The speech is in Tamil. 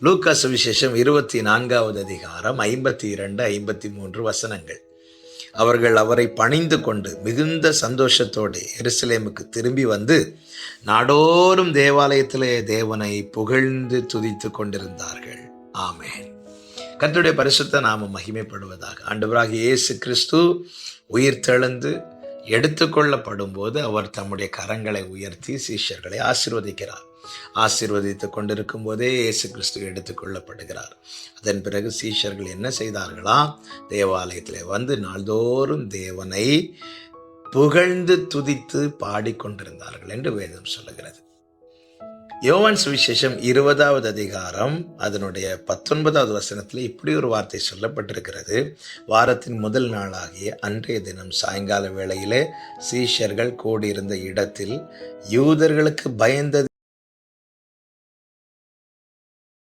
லூக்கா சுவிசேஷம் இருபத்தி நான்காவது அதிகாரம் ஐம்பத்தி இரண்டு ஐம்பத்தி மூன்று வசனங்கள். அவர்கள் அவரை பணிந்து கொண்டு மிகுந்த சந்தோஷத்தோடு எருசலேமுக்கு திரும்பி வந்து நாடோறும் தேவாலயத்திலே தேவனை புகழ்ந்து துதித்து கொண்டிருந்தார்கள். ஆமேன். கத்துடைய பரிசுத்த நாம மகிமைப்படுவதாக ஆண்டவராக இயேசு கிறிஸ்து உயிர் தெழுந்து எடுத்துக்கொள்ளப்படும் போது அவர் தம்முடைய கரங்களை உயர்த்தி சீஷர்களை ஆசிர்வதிக்கிறார். ஆசீர்வதித்துக் கொண்டிருக்கும் போதே இயேசு கிறிஸ்து எடுத்துக்கொள்ளப்படுகிறார். அதன் பிறகு சீஷர்கள் என்ன செய்தார்களாம் தேவாலயத்தில் வந்து நாள்தோறும் தேவனை புகழ்ந்து துதித்து பாடிக்கொண்டிருந்தார்கள் என்று வேதம் சொல்லுகிறது. யோவான் சுவிசேஷம் இருபதாவது அதிகாரம் அதனுடைய பத்தொன்பதாவது வசனத்தில் இப்படி ஒரு வார்த்தை சொல்லப்பட்டிருக்கிறது. வாரத்தின் முதல் நாளாகிய அன்றைய தினம் சாயங்கால வேளையிலே சீஷர்கள் கூடியிருந்த இடத்தில் யூதர்களுக்கு பயந்தது